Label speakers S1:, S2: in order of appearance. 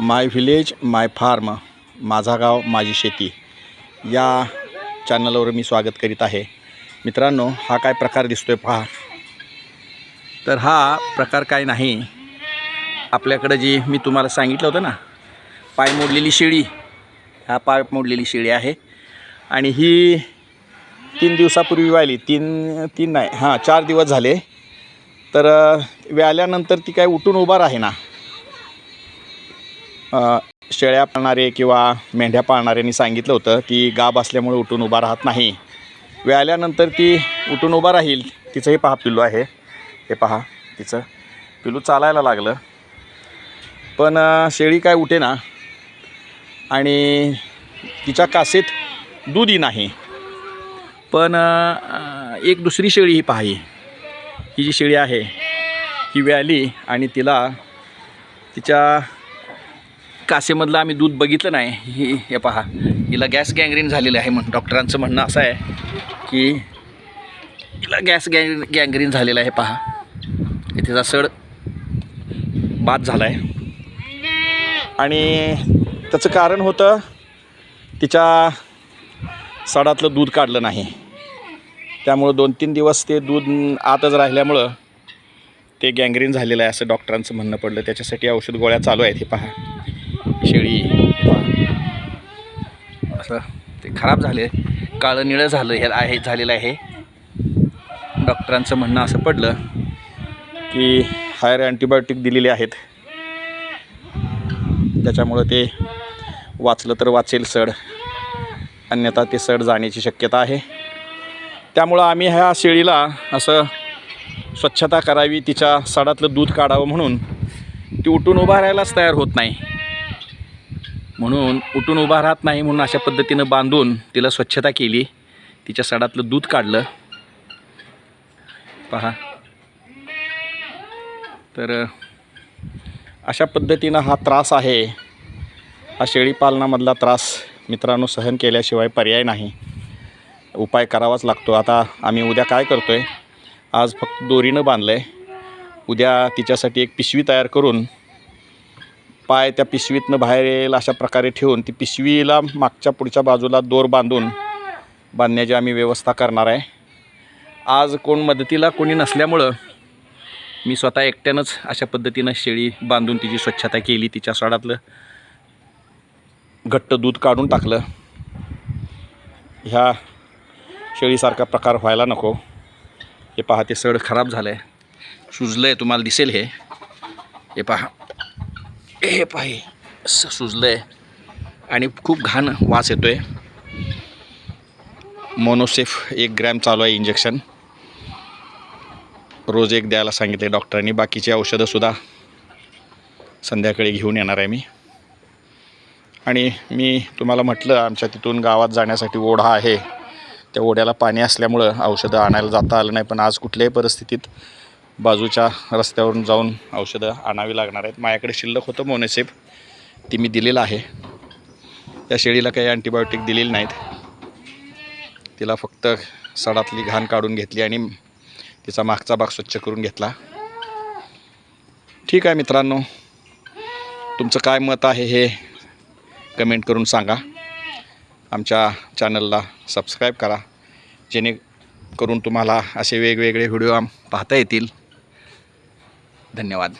S1: माय village माय form माझा गाव माझी शेती. या चॅनलवर मी स्वागत करीत आहे. मित्रांनो हा काय प्रकार दिसतोय पहा. तर हा प्रकार काय नाही. आपल्याकडं जी मी तुम्हाला सांगितलं होतं ना पाय मोडलेली शेळी हा पाय मोडलेली शेळी आहे. आणि ही तीन दिवसापूर्वी व्हायली. तीन तीन नाही हां चार दिवस झाले. तर व्याल्यानंतर ती काय उठून उभा राहे ना शेळ्या पाळणारे किंवा मेंढ्या पाळणाऱ्यांनी सांगितलं होतं ती गाब असल्यामुळे उठून उभा राहत नाही. व्याल्यानंतर ती उठून उभा राहील तिचंही पहा पिल्लू आहे. हे पहा तिचं. पिल्लू चालायला लागलं. पण शेळी काय उठे ना आणि तिच्या कासेत दूधही नाही. पण एक दुसरी शेळी ही पहा ही जी शेळी आहे ही व्याली आणि तिला तिच्या कासेमधलं आम्ही दूध बघितलं नाही. ही हे पहा. हिला गॅस गँग्रीन झालेलं आहे म्हणून डॉक्टरांचं म्हणणं असं आहे की हिला गॅस गँग गँग्रीन झालेलं आहे पहा. तिचा सड बाद झाला आहे आणि त्याचं कारण होतं तिच्या सडातलं दूध काढलं नाही. त्यामुळं दोन तीन दिवस ते दूध आतच राहिल्यामुळं ते गँग्रीन झालेलं आहे असं डॉक्टरांचं म्हणणं पडलं. त्याच्यासाठी औषध गोळ्या चालू आहेत हे पहा. शेळी. असं. ते खराब झाले. काळं निळं झालं. हे आहे झालेलं आहे. डॉक्टरांचं म्हणणं असं पडलं की हायर अँटीबायोटिक दिलेले आहेत. त्याच्यामुळं ते वाचलं तर वाचेल सड. अन्यथा ते सड जाण्याची शक्यता आहे. त्यामुळं आम्ही ह्या शेळीला असं स्वच्छता करावी तिच्या सडातलं दूध काढावं म्हणून ती उठून उभा राहायलाच तयार होत नाही. म्हणून उठून उभा राहत नाही म्हणून अशा पद्धतीनं बांधून तिला स्वच्छता केली. तिच्या सडातलं दूध काढलं. पहा. तर अशा पद्धतीनं हा त्रास आहे. हा शेळीपालनामधला त्रास मित्रांनो सहन केल्याशिवाय पर्याय नाही. उपाय करावाच लागतो. आता आम्ही उद्या काय करतो आहे आज फक्त दोरीनं बांधलं आहे उद्या तिच्यासाठी एक पिशवी तयार करून पाय त्या पिशवीतनं बाहेर येईल अशा प्रकारे ठेवून ती पिशवीला मागच्या पुढच्या बाजूला दोर बांधून बांधण्याची आम्ही व्यवस्था करणार आहे. आज कोण मदतीला कोणी नसल्यामुळं मी स्वतः एकट्यानंच अशा पद्धतीनं शेळी बांधून तिची स्वच्छता केली तिच्या सडातलं घट्ट दूध काढून टाकलं. ह्या शेळीसारखा प्रकार व्हायला नको. हे पहा ते सड खराब झालं आहे सुजलं आहे तुम्हाला दिसेल हे. हे पहा. हे पाहि असं सुजलं आहे आणि खूप घाण वास येतो आहे मोनोसेफ एक ग्रॅम चालू आहे इंजेक्शन. रोज एक द्यायला सांगितले डॉक्टरांनी. बाकीची औषधंसुद्धा संध्याकाळी घेऊन येणार आहे मी. आणि मी तुम्हाला म्हटलं आमच्या तिथून गावात जाण्यासाठी ओढा आहे. त्या ओढ्याला पाणी असल्यामुळं औषधं आणायला जाता आलं नाही पण आज कुठल्याही परिस्थितीत बाजूच्या रस्त्यावरून जाऊन औषधं आणावी लागणार आहेत. माझ्याकडे शिल्लक होतं मोनेसेफ. ती मी दिलेलं आहे. त्या शेळीला काही अँटीबायोटिक दिलेली नाहीत. तिला फक्त सडातली घाण काढून घेतली आणि तिचा मागचा भाग स्वच्छ करून घेतला. ठीक आहे मित्रांनो. तुमचं काय मत आहे हे कमेंट करून सांगा. आमच्या चॅनलला सबस्क्राईब करा. जेणेकरून तुम्हाला असे वेगवेगळे व्हिडिओ पाहता येतील. धन्यवाद.